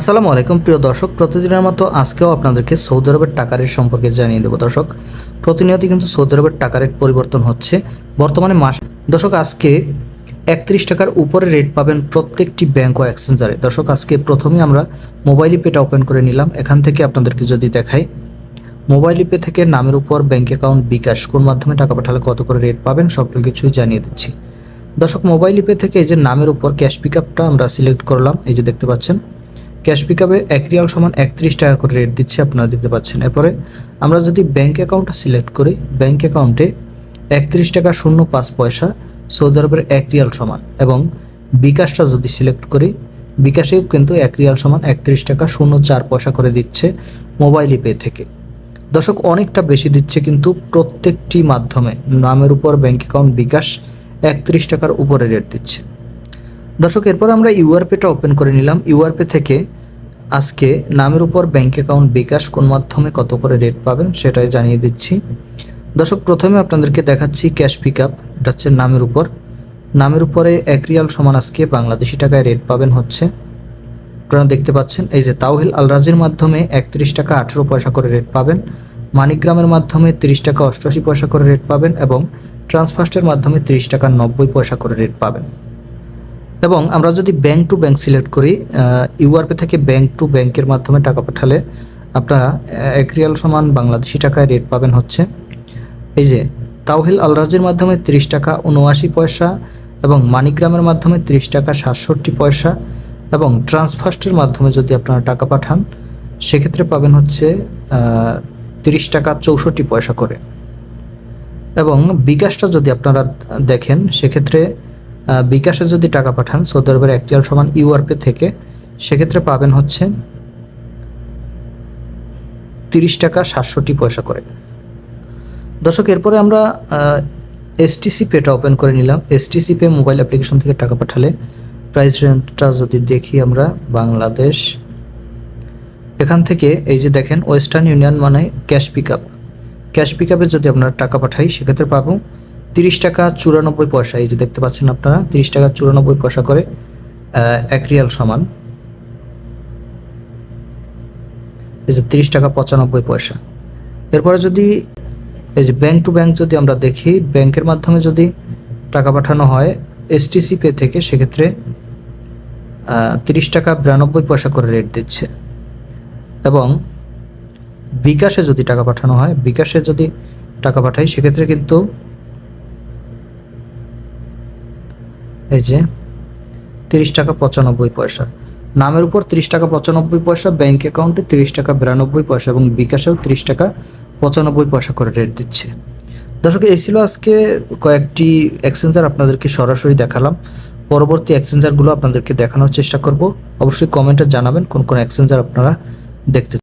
আসসালামু আলাইকুম, প্রিয় দর্শক। প্রতিদিনের মতো আজকেও আপনাদেরকে সৌদি আরবের টাকা রেট সম্পর্কে জানিয়ে দেবো। দর্শক প্রতিনিয়ত কিন্তু সৌদি আরবের টাকা রেট পরিবর্তন হচ্ছে। বর্তমানে মাস দর্শক, আজকে একত্রিশ টাকার উপরে রেট পাবেন প্রত্যেকটি ব্যাংক ও এক্সচেঞ্জারে। দর্শক, আজকে প্রথমেই আমরা মোবাইল পেটা ওপেন করে নিলাম। এখান থেকে আপনাদেরকে যদি দেখাই, মোবাইল পে থেকে নামের উপর ব্যাংক অ্যাকাউন্ট বিকাশ কোন মাধ্যমে টাকা পাঠালে কত করে রেট পাবেন সকল কিছুই জানিয়ে দিচ্ছি। দর্শক, মোবাইল পে থেকে এই যে নামের উপর ক্যাশ পিক আমরা সিলেক্ট করলাম। এই যে দেখতে পাচ্ছেন ক্যাশ পিক আপে এক রিয়াল সমান একত্রিশ টাকা করে রেট দিচ্ছে আপনারা দেখতে পাচ্ছেন। এরপরে আমরা যদি ব্যাঙ্ক অ্যাকাউন্টটা সিলেক্ট করি ব্যাঙ্ক অ্যাকাউন্টে একত্রিশ টাকা শূন্য পাঁচ পয়সা সৌদি আরবের এক রিয়াল সমান এবং বিকাশটা যদি সিলেক্ট করি, বিকাশেও কিন্তু এক রিয়াল সমান একত্রিশ টাকা শূন্য চার পয়সা করে দিচ্ছে মোবাইল পে থেকে। দর্শক, অনেকটা বেশি দিচ্ছে কিন্তু প্রত্যেকটি মাধ্যমে। নামের উপর ব্যাঙ্ক অ্যাকাউন্ট বিকাশ একত্রিশ টাকার উপরে রেট দিচ্ছে। দর্শক, এরপর আমরা ইউআরপিটা ওপেন করে নিলাম। ইউআরপি থেকে আজকে নামের উপর ব্যাংক অ্যাকাউন্ট বিকাশ কোন মাধ্যমে কত করে রেট পাবেন সেটাই জানিয়ে দিচ্ছি। দর্শক, প্রথমে আপনাদেরকে দেখাচ্ছি ক্যাশ পিক আপ এটা হচ্ছে নামের উপর। নামের উপরে এক রিয়াল সমান আজকে বাংলাদেশি টাকায় রেট পাবেন হচ্ছে। আপনারা দেখতে পাচ্ছেন, এই যে তাওহিল আলরাজের মাধ্যমে একত্রিশ টাকা আঠেরো পয়সা করে রেট পাবেন। মানিকগ্রামের মাধ্যমে তিরিশ টাকা অষ্টআশি পয়সা করে রেট পাবেন এবং ট্রান্সফার্স্টের মাধ্যমে তিরিশ টাকা নব্বই পয়সা করে রেট পাবেন। এবং আমরা যদি ব্যাংক টু ব্যাংক সিলেক্ট করি ইউআরপি থেকে ব্যাংক টু ব্যাংকের মাধ্যমে টাকা পাঠালে আপনারা এক রিয়াল সমান বাংলাদেশি টাকায় রেট পাবেন হচ্ছে, এই যে তাওহিল আলরাজের মাধ্যমে তিরিশ টাকা উনআশি পয়সা এবং মানিগ্রামের মাধ্যমে তিরিশ টাকা সাতষট্টি পয়সা এবং ট্রান্সফার্স্টের মাধ্যমে যদি আপনারা টাকা পাঠান, সেক্ষেত্রে পাবেন হচ্ছে তিরিশ টাকা চৌষট্টি পয়সা করে। এবং বিকাশটা যদি আপনারা দেখেন, সেক্ষেত্রে বিকাশে যদি টাকা পাঠান সৌদি আরবের একটি আর সমান ইউআরপি থেকে, সেক্ষেত্রে পাবেন হচ্ছে তিরিশ টাকা সাতষট্টি পয়সা করে। দর্শক, এরপরে আমরা এসটিসি পেটা ওপেন করে নিলাম। এসটিসি পে মোবাইল অ্যাপ্লিকেশন থেকে টাকা পাঠালে প্রাইস রেঞ্জটা যদি দেখি আমরা, বাংলাদেশ। এখান থেকে এই যে দেখেন ওয়েস্টার্ন ইউনিয়ন মানে cash pick up cash pick আপে যদি আপনারা টাকা পাঠাই, সেক্ষেত্রে পাবো তিরিশ টাকা চুরানব্বই পয়সা, এই যে দেখতে পাচ্ছেন আপনারা, তিরিশ টাকা চুরানব্বই পয়সা করে এক রিয়াল সমান। এই যে তিরিশ টাকা পঁচানব্বই পয়সা। এরপরে যদি, এই যে ব্যাংক টু ব্যাংক যদি আমরা দেখি ব্যাংকের মাধ্যমে যদি টাকা পাঠানো হয় এসটিসি পে থেকে, সেক্ষেত্রে তিরিশ টাকা বিরানব্বই পয়সা করে রেট দিচ্ছে। এবং বিকাশে যদি টাকা পাঠানো হয়, বিকাশে যদি টাকা পাঠাই, সেক্ষেত্রে কিন্তু এই যে, তিরিশ টাকা পঁচানব্বই পয়সা। নামের উপর তিরিশ টাকা পঁচানব্বই পয়সা ব্যাংক অ্যাকাউন্টে তিরিশ টাকা বিরানব্বই পয়সা এবং বিকাশেও তিরিশ টাকা পঁচানব্বই পয়সা করে রেট দিচ্ছে। দর্শক, এই ছিল আজকে কয়েকটি এক্সচেঞ্জার আপনাদেরকে সরাসরি দেখালাম। পরবর্তী এক্সচেঞ্জারগুলো আপনাদেরকে দেখানোর চেষ্টা করব। অবশ্যই কমেন্টে জানাবেন কোন কোন এক্সচেঞ্জার আপনারা দেখতে